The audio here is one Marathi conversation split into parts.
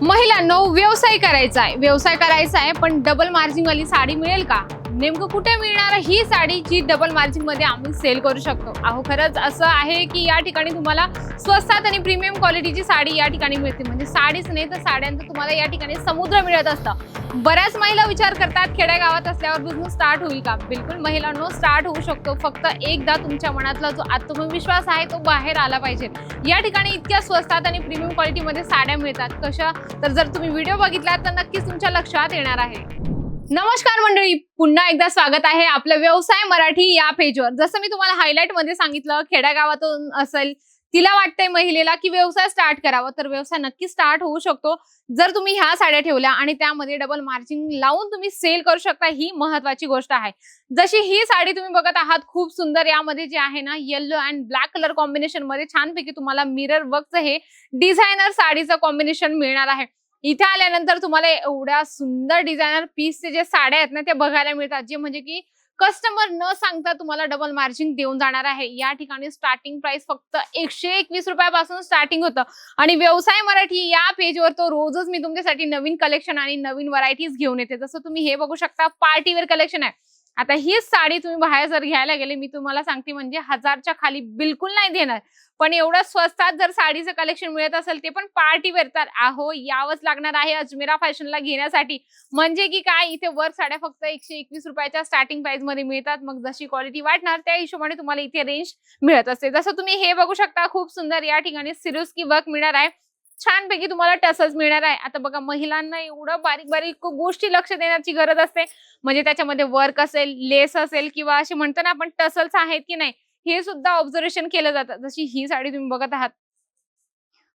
महिलांनो व्यवसाय करायचा आहे व्यवसाय करायचा आहे पण डबल मार्जिन वाली साडी मिळेल का? नेमकं कुठे मिळणार ही साडी जी डबल मार्जिनमध्ये आम्ही सेल करू शकतो? अहो खरंच असं आहे की या ठिकाणी तुम्हाला स्वस्तात आणि प्रीमियम क्वालिटीची साडी या ठिकाणी मिळते. म्हणजे साडीच नाही तर साड्यांचं तुम्हाला या ठिकाणी समुद्र मिळत असतं. बऱ्याच महिला विचार करतात खेड्यागावात असल्यावर बिझनेस स्टार्ट होईल का? बिलकुल महिलांनो स्टार्ट होऊ शकतो. फक्त एकदा तुमच्या मनातला जो आत्मविश्वास आहे तो बाहेर आला पाहिजे. या ठिकाणी इतक्या स्वस्तात आणि प्रीमियम क्वालिटीमध्ये साड्या मिळतात. कशा? तर जर तुम्ही व्हिडिओ बघितला तर नक्कीच तुमच्या लक्षात येणार आहे. नमस्कार मंडळी. पुन्हा एकदा स्वागत आहे आपलं व्यवसाय मराठी या पेजवर जसं मी तुम्हाला हायलाईटमध्ये सांगितलं खेड्यागावातून असेल तिला वाटतंय महिलेला की व्यवसाय स्टार्ट करावा. तर व्यवसाय नक्की स्टार्ट होऊ शकतो. जर तुम्ही ह्या साड्या ठेवल्या आणि त्यामध्ये डबल मार्जिन लावून तुम्ही सेल करू शकता ही महत्वाची गोष्ट आहे. जशी ही साडी तुम्ही बघत आहात खूप सुंदर यामध्ये जे आहे ना येल्लो अँड ब्लॅक कलर कॉम्बिनेशनमध्ये छानपैकी तुम्हाला मिरर वर्कचं हे डिझायनर साडीचं कॉम्बिनेशन मिळणार आहे. इथे आल्यानंतर तुम्हाला एवढ्या सुंदर डिझायनर पीसचे जे साड्या आहेत ना त्या बघायला मिळतात. जे म्हणजे की कस्टमर न सांगता तुम्हाला डबल मार्जिन देऊन जाणार आहे. या ठिकाणी स्टार्टिंग प्राइस फक्त एकशे एकवीस रुपयापासून स्टार्टिंग होतं. आणि व्यवसाय मराठी या पेजवर तो रोजच मी तुमच्यासाठी नवीन कलेक्शन आणि नवीन व्हरायटीज घेऊन येते. जसं तुम्ही हे बघू शकता पार्टीवेअर कलेक्शन आहे. आता हीच साडी तुम्ही बाहेर जर घ्यायला गेले मी तुम्हाला सांगते म्हणजे हजारच्या खाली बिलकुल नाही देणार. पण एवढं स्वस्तात जर साडीचं कलेक्शन मिळत असेल ते पण पार्टी तर आहो यावंच लागणार आहे अजमेरा फॅशनला घेण्यासाठी. म्हणजे की काय इथे वर्क साड्या फक्त एकशे एकवीस रुपयाच्या स्टार्टिंग प्राइसमध्ये मिळतात. मग जशी क्वालिटी वाटणार त्या हिशोबाने तुम्हाला इथे रेंज मिळत असते. जसं तुम्ही हे बघू शकता खूप सुंदर या ठिकाणी सिरुस्की वर्क मिळणार आहे. छानपैकी तुम्हाला टसल्स मिळणार आहे. आता बघा महिलांना एवढं बारीक बारीक गोष्टी लक्ष देण्याची गरज असते. म्हणजे त्याच्यामध्ये वर्क असेल लेस असेल किंवा असे म्हणतो ना आपण टसल्स आहेत की नाही हे सुद्धा ऑब्झर्वेशन केलं जातं. जशी ही साडी तुम्ही बघत आहात.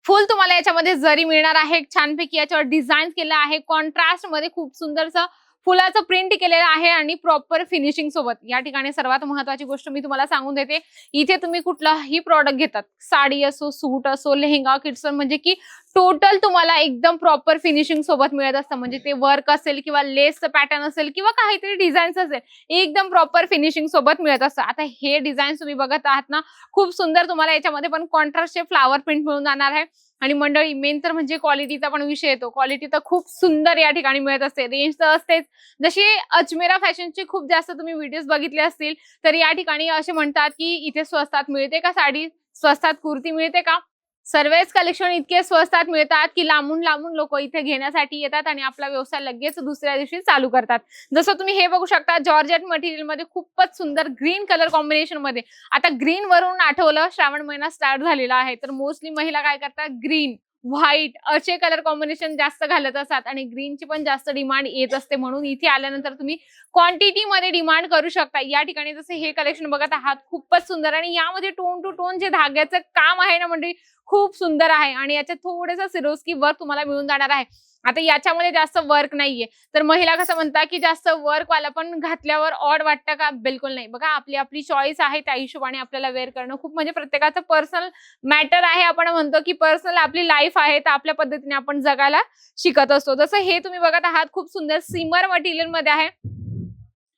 फुल तुम्हाला याच्यामध्ये जरी मिळणार आहे छानपैकी याच्यावर डिझाईन केलं आहे. कॉन्ट्रास्टमध्ये खूप सुंदरसं फुलाचं प्रिंट केलेलं आहे आणि प्रॉपर फिनिशिंग सोबत. या ठिकाणी सर्वात महत्वाची गोष्ट मी तुम्हाला सांगून देते. इथे तुम्ही कुठलाही प्रॉडक्ट घेतात. साडी असो सूट असो लेहंगा किट्सन म्हणजे की टोटल तुम्हाला एकदम प्रॉपर फिनिशिंग सोबत मिळत असतं. म्हणजे ते वर्क असेल किंवा लेसचं पॅटर्न असेल किंवा काहीतरी डिझाईन्स असेल एकदम प्रॉपर फिनिशिंग सोबत मिळत असतं. आता हे डिझाईन तुम्ही बघत आहात ना खूप सुंदर तुम्हाला याच्यामध्ये पण कॉन्ट्रास्टचे फ्लावर प्रिंट मिळून जाणार आहे. आणि मंडळी मेन तर म्हणजे क्वालिटीचा पण विषय येतो. क्वालिटी तर खूप सुंदर या ठिकाणी मिळत असते. रेंज तर असतेच. जशी अजमेरा फॅशनचे खूप जास्त तुम्ही व्हिडिओज बघितले असतील तर या ठिकाणी असे म्हणतात की इथे स्वस्तात मिळते का साडी? स्वस्तात कुर्ती मिळते का? सर्वेच कलेक्शन इतके स्वस्तात मिळतात की लांबून लांबून लोक इथे घेण्यासाठी येतात आणि आपला व्यवसाय लगेच दुसऱ्या दिवशी चालू करतात. जसं तुम्ही हे बघू शकता जॉर्जेट मटेरियलमध्ये खूपच सुंदर ग्रीन कलर कॉम्बिनेशनमध्ये. आता ग्रीन वरून आठवलं श्रावण महिना स्टार्ट झालेला आहे. तर मोस्टली महिला काय करतात ग्रीन व्हाईट असे कलर कॉम्बिनेशन जास्त घालत असतात आणि ग्रीनची पण जास्त डिमांड येत असते म्हणून इथे आल्यानंतर तुम्ही क्वांटिटी मध्ये डिमांड करू शकता. या ठिकाणी जसे हे कलेक्शन बघत आहात खूपच सुंदर आणि यामध्ये टोन टू टोन जे धाग्याचं काम आहे ना म्हणजे खूप सुंदर आहे आणि याच्यात थोडंसं सिरोस्की वर्क तुम्हाला मिळून जाणार आहे. आता याच्यामध्ये जास्त वर्क नाहीये. तर महिला कसं म्हणतात की जास्त वर्क वाला पण घातल्यावर ऑड वाटतं का? बिलकुल नाही. बघा आपली आपली चॉईस आहे त्या हिशोबाने आपल्याला वेअर करणं. खूप म्हणजे प्रत्येकाचं पर्सनल मॅटर आहे आपण म्हणतो की पर्सनल आपली लाईफ आहे तर आपल्या पद्धतीने आपण जगायला शिकत असतो. जसं हे तुम्ही बघत आहात खूप सुंदर सिमर मटेरियलमध्ये आहे.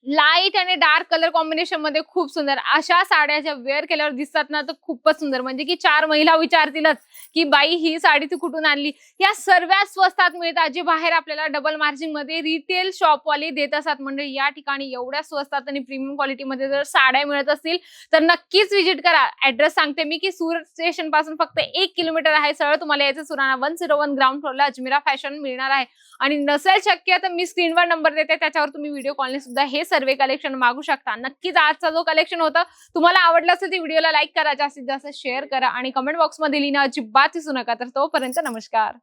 लाइट आणि डार्क कलर कॉम्बिनेशनमध्ये खूप सुंदर. अशा साड्या ज्या वेअर केल्यावर दिसतात ना तर खूपच सुंदर. म्हणजे की चार महिला विचारतीलच की बाई ही साडी तू कुठून आणली? या सर्वात स्वस्तात मिळतात जे बाहेर आपल्याला डबल मार्जिनमध्ये रिटेल शॉपवाले देत असतात. म्हणजे या ठिकाणी एवढ्या स्वस्तात आणि प्रीमियम क्वालिटीमध्ये जर साड्या मिळत असतील तर नक्कीच विजिट करा. ऍड्रेस सांगते मी की सुरत स्टेशनपासून फक्त एक किलोमीटर आहे सरळ. तुम्हाला यायचं Surana one zero one ground फ्लोरला Ajmera fashion मिळणार आहे. आणि नसेल शक्य तर मी स्क्रीनवर नंबर देते. त्याच्यावर तुम्ही व्हिडिओ कॉलने सुद्धा हे सर्वे कलेक्शन मागू शकता. नक्कीच आजचा जो कलेक्शन होता तुम्हाला आवडला असेल तर व्हिडिओला लाईक करा जास्तीत जास्त शेअर करा आणि कमेंट बॉक्समध्ये लिहिणं अजिबात दिसू नका. तर तोपर्यंत नमस्कार.